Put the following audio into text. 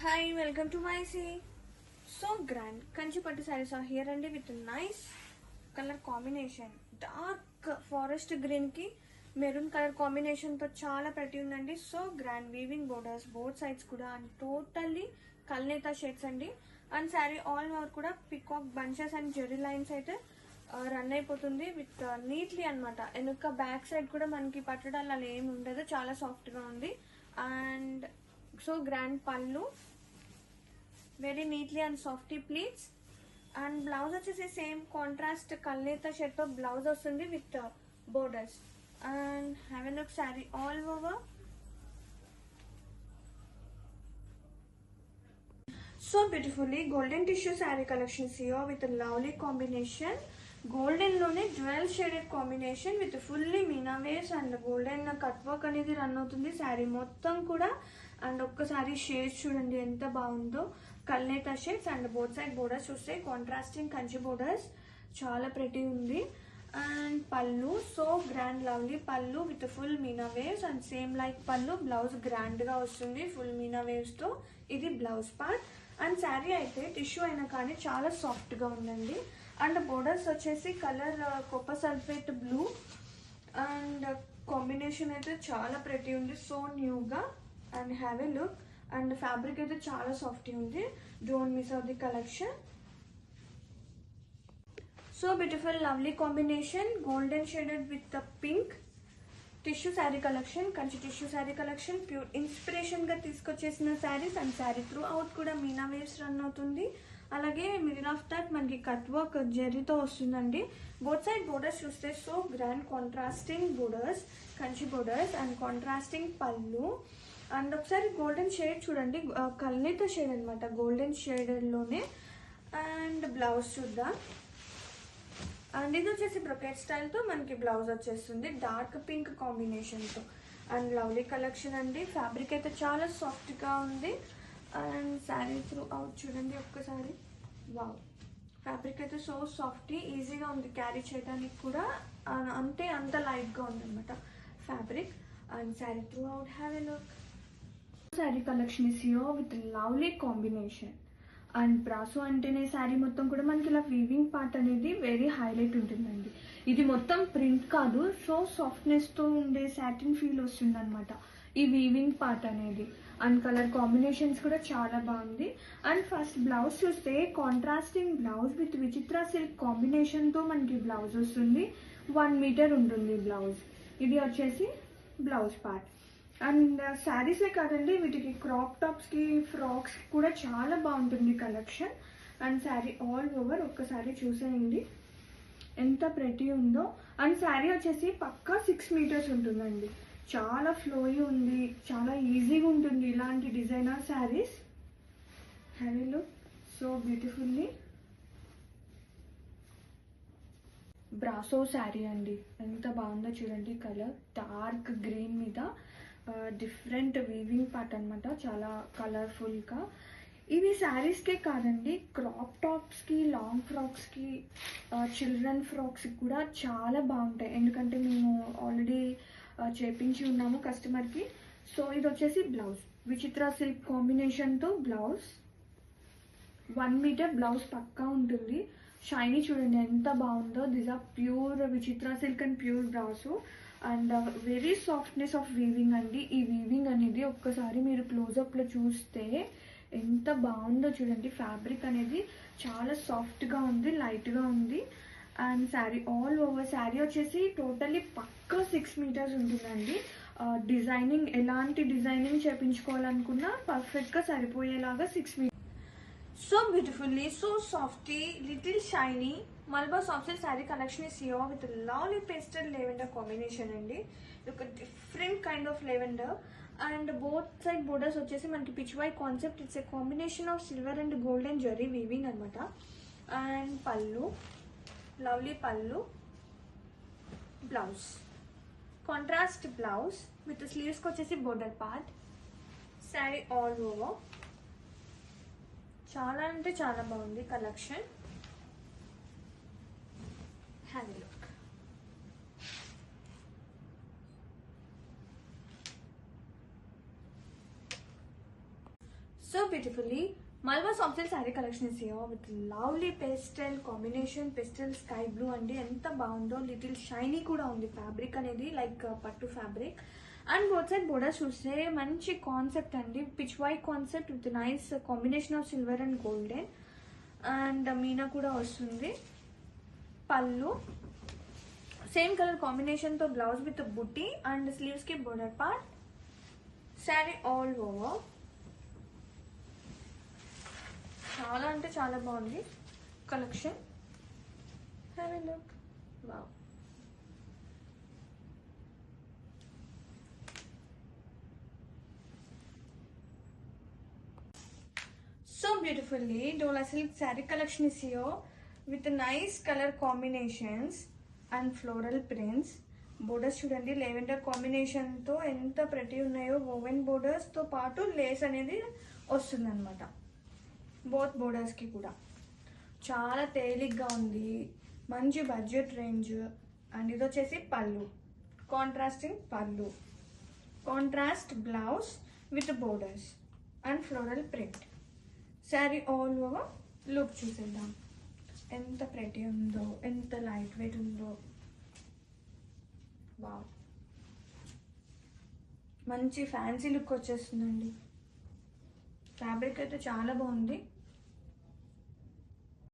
Hi welcome to my see so grand Kanchi pattu sarees are here అండి with nice colour combination dark forest గ్రీన్కి maroon colour కాంబినేషన్తో చాలా ప్రతి ఉందండి so grand weaving borders both sides కూడా and totally kalnetha shades అండి and sari all over కూడా peacock bunches and zari lines అయితే రన్ అయిపోతుంది విత్ నీట్లీ అనమాట వెనుక బ్యాక్ సైడ్ కూడా మనకి పట్టడాలు అలా ఏమి ఉండదు చాలా సాఫ్ట్గా ఉంది and so grand pallu. Very neatly and softy pleats and blouse వచ్చేసి same contrast kalnetha shirt blouse వస్తుంది with borders and have a look saree all over so beautifully golden tissue saree collections సియో with lovely combination గోల్డెన్లోనే jewel shaded combination with fully meena weaves and golden cut work అనేది run అవుతుంది. Saree మొత్తం కూడా and ఒక్కసారి shades చూడండి ఎంత బాగుందో. Kalnetha shades and both side borders చూస్తే contrasting Kanchi borders చాలా ప్రెటీ ఉంది. And pallu so grand lovely pallu with full meena weaves and same like pallu blouse గ్రాండ్గా వస్తుంది ఫుల్ మీనా వేవ్స్తో ఇది బ్లౌజ్ పార్ట్ అండ్ శారీ అయితే టిష్యూ అయినా కానీ చాలా సాఫ్ట్గా ఉందండి. అండ్ బోర్డర్స్ వచ్చేసి colour copper sulphate blue and combination అయితే చాలా ప్రతి ఉంది. సో న్యూగా and have a look and fabric అయితే చాలా సాఫ్టీ ఉంది. Don't miss out the collection so beautiful lovely combination golden shaded with the pink tissue saree collection Kanchi tissue saree collection pure ఇన్స్పిరేషన్గా తీసుకొచ్చేసిన saris and sari throughout కూడా meena waves run అవుతుంది. అలాగే middle of that మనకి cut work జెర్రీతో వస్తుందండి. Both side borders చూస్తే so grand contrasting borders Kanchi borders and contrasting పళ్ళు. And ఒకసారి గోల్డెన్ షేడ్ చూడండి. కల్నేత షేడ్ అనమాట గోల్డెన్ షేడ్లోనే అండ్ బ్లౌజ్ చూద్దాం. అండ్ ఇది వచ్చేసి బ్రొకెట్ స్టైల్తో మనకి బ్లౌజ్ వచ్చేస్తుంది. డార్క్ పింక్ కాంబినేషన్తో అండ్ లవ్లీ కలెక్షన్ అండి. ఫ్యాబ్రిక్ అయితే చాలా సాఫ్ట్గా ఉంది. అండ్ శారీ త్రూ అవుట్ చూడండి ఒక్కసారి. వావ్ ఫ్యాబ్రిక్ అయితే సో సాఫ్ట్ ఈజీగా ఉంది క్యారీ చేయడానికి కూడా. అంటే అంతే అంత లైట్గా ఉందన్నమాట fabric and sari throughout have a look sari collection is yo with lovely combination and brasso అంటేనే శారీ మొత్తం కూడా మనకి ఇలా వీవింగ్ పార్ట్ అనేది వెరీ హైలైట్ ఉంటుందండి. ఇది మొత్తం ప్రింట్ కాదు సో సాఫ్ట్నెస్తో ఉండే సాటిన్ ఫీల్ వస్తుంది అనమాట ఈ వీవింగ్ పార్ట్ అనేది. అండ్ కలర్ కాంబినేషన్స్ కూడా చాలా బాగుంది. అండ్ ఫస్ట్ బ్లౌజ్ చూస్తే contrasting blouse with Vichitra silk కాంబినేషన్తో మనకి బ్లౌజ్ వస్తుంది. వన్ మీటర్ ఉంటుంది బ్లౌజ్ ఇది వచ్చేసి బ్లౌజ్ పార్ట్ అండ్ uh, శారీసే కాదండి వీటికి క్రాప్ టాప్స్కి ఫ్రాక్స్ కూడా చాలా బాగుంటుంది collection and sari all over ఒక్కసారి చూసేయండి. ఎంత ప్రతి ఉందో. అండ్ శారీ వచ్చేసి పక్కా సిక్స్ మీటర్స్ ఉంటుందండి. చాలా ఫ్లోయి ఉంది. చాలా ఈజీగా ఉంటుంది ఇలాంటి designer saris heavy look so beautifully brasso sari అండి. ఎంత బాగుందో చూడండి. కలర్ డార్క్ గ్రీన్ మీద. డిఫరెంట్ వీవింగ్ పార్ట్ అనమాట చాలా కలర్ఫుల్గా ఇవి శారీస్కే కాదండి క్రాప్ టాప్స్కి లాంగ్ ఫ్రాక్స్కి చిల్డ్రన్ ఫ్రాక్స్కి కూడా చాలా బాగుంటాయి. ఎందుకంటే మేము ఆల్రెడీ చేపించి ఉన్నాము కస్టమర్కి సో ఇది వచ్చేసి బ్లౌజ్ విచిత్ర సిల్క్ కాంబినేషన్తో బ్లౌజ్ వన్ మీటర్ బ్లౌజ్ పక్కా ఉంటుంది. షైనీ చూడండి ఎంత బాగుందో. This are pure Vichitra silk and pure brasso and very softness of weaving అండి. ఈ వీవింగ్ అనేది ఒక్కసారి మీరు క్లోజప్లో చూస్తే ఎంత బాగుందో చూడండి. ఫ్యాబ్రిక్ అనేది చాలా సాఫ్ట్గా ఉంది లైట్గా ఉంది. And sari all over sari వచ్చేసి టోటల్లీ పక్కా సిక్స్ మీటర్స్ ఉంటుందండి. Uh, డిజైనింగ్ ఎలాంటి డిజైనింగ్ చేపించుకోవాలనుకున్నా పర్ఫెక్ట్గా సరిపోయేలాగా six metres so beautifully so softy little shiny మల్బా soft sari collection is here with lovely pastel lavender combination అండి. ఒక different kind of lavender and both side borders వచ్చేసి మనకి Pichwai concept it's a combination of silver and golden zari weaving అనమాట and పళ్ళు lovely పళ్ళు blouse contrast blouse with స్లీవ్స్కి వచ్చేసి border part sari all over చాలా అంటే చాలా బాగుంది collection. Heavy look so beautifully మల్వా software sari collection is with lovely pastel combination pastel sky blue అండి ఎంత బాగుందో లిటిల్ షైనీ కూడా ఉంది ఫ్యాబ్రిక్ అనేది లైక్ uh, పట్టు fabric and both side border చూస్తే మంచి కాన్సెప్ట్ అండి Pichwai concept with nice combination of silver and golden and Meena కూడా వస్తుంది పళ్ళు సేమ్ కలర్ కాంబినేషన్తో బ్లౌజ్ విత్ బుట్టి and స్లీవ్స్కి border part sari all over చాలా అంటే చాలా బాగుంది collection have a look wow So beautifully, Dola Silk saree collection is here with nice color combinations and floral prints. Borders చూడండి lavender కాంబినేషన్తో ఎంత ప్రతి ఉన్నాయో ఓవెన్ బోర్డర్స్తో పాటు లేస్ అనేది వస్తుందన్నమాట. బోత్ బోర్డర్స్కి కూడా. చాలా తేలిగ్గా ఉంది. మంచి బడ్జెట్ రేంజ్ అండ్ ఇది వచ్చేసి పళ్ళు. కాంట్రాస్టింగ్ పళ్ళు. Contrast blouse with borders and floral print sari all over look చూసేద్దాం. ఎంత ప్రెటీ ఉందో ఎంత లైట్ వెయిట్ ఉందో. వావ్ మంచి ఫ్యాన్సీ లుక్ వచ్చేస్తుందండి. ఫ్యాబ్రిక్ అయితే చాలా బాగుంది.